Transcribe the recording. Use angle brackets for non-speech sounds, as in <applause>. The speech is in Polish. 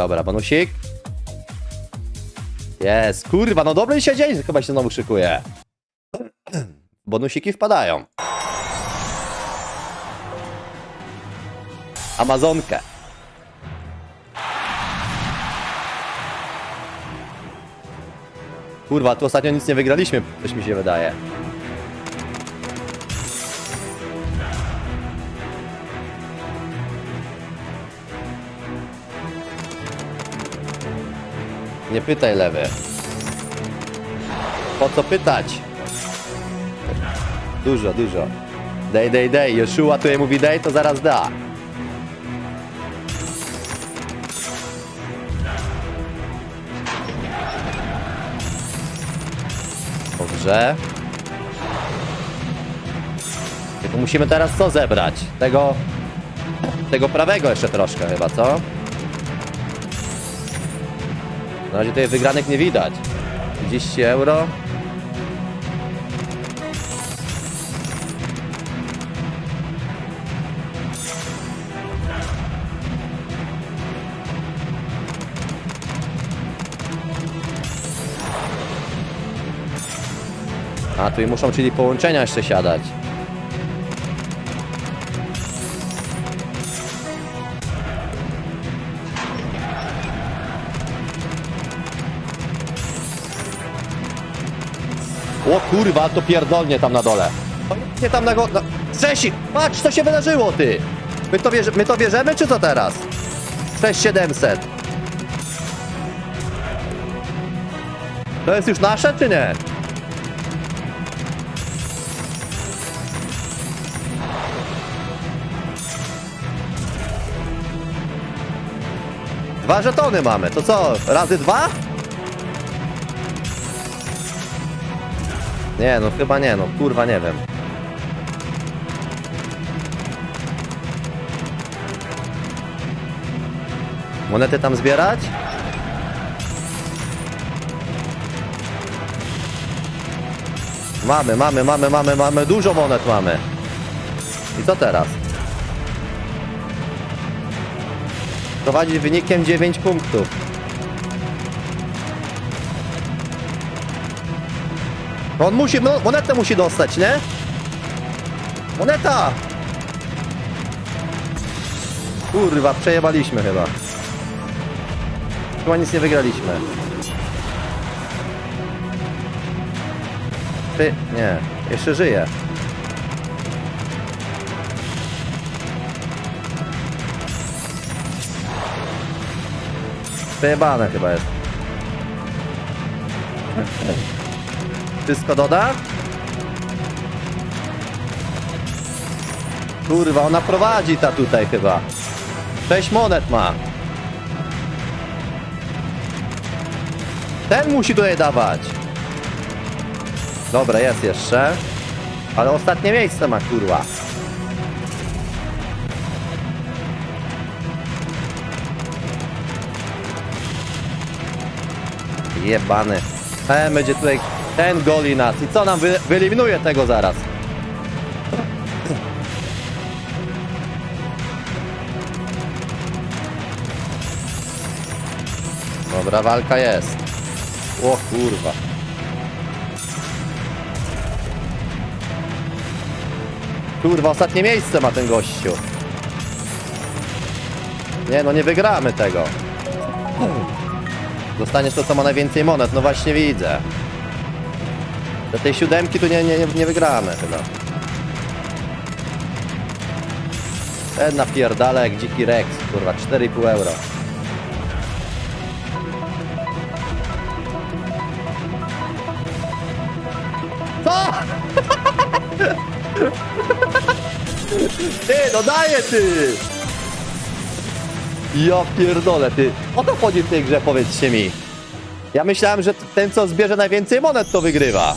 Dobra, bonusik. Jest, kurwa, no dobry się dzień chyba się znowu szykuje. <clears throat> Bonusiki wpadają. Amazonkę. Kurwa, tu ostatnio nic nie wygraliśmy, coś mi się wydaje. Nie pytaj, lewy. Po co pytać? Dużo, dużo. Dej, dej, dej. Joshua tutaj mówi dej, to zaraz da. Dobrze. Tylko musimy teraz co zebrać? Tego... Tego prawego jeszcze troszkę chyba, co? Na razie tutaj wygranych nie widać. 30 euro. A, tu i muszą, czyli połączenia jeszcze siadać. O kurwa, to pierdolnie tam na dole. Nie tam na go... Na... Patrz co się wydarzyło, ty! My to, bierze... My to bierzemy, czy co teraz? 6700. To jest już nasze, czy nie? Dwa żetony mamy, to co? Razy dwa? Nie, no chyba nie, no kurwa nie wiem. Monety tam zbierać? Mamy, mamy, mamy, mamy, mamy, dużo monet mamy. I co teraz? Prowadzić wynikiem 9 punktów. On musi, no, monetę musi dostać, nie? Moneta! Kurwa, przejebaliśmy chyba. Chyba nic nie wygraliśmy. Ty, nie, jeszcze żyje. Przejebane chyba jest. Wszystko doda? Kurwa, ona prowadzi ta tutaj chyba. Sześć monet ma. Ten musi tutaj dawać. Dobra, jest jeszcze. Ale ostatnie miejsce ma, kurwa. Jebany. Ten będzie tutaj, ten goli nas. I co nam wy, wyeliminuje tego zaraz? Dobra, walka jest. O kurwa. Kurwa, ostatnie miejsce ma ten gościu. Nie no, nie wygramy tego. Dostaniesz to, co ma najwięcej monet. No właśnie widzę. Do tej siódemki tu nie, nie, nie- wygramy chyba. Ten napierdala jak dziki Rex, kurwa, 4,5 euro. Co? <laughs> Ty, no daję ty! Ja pierdolę, ty. O to chodzi w tej grze, powiedzcie mi. Ja myślałem, że ten, co zbierze najwięcej monet, to wygrywa.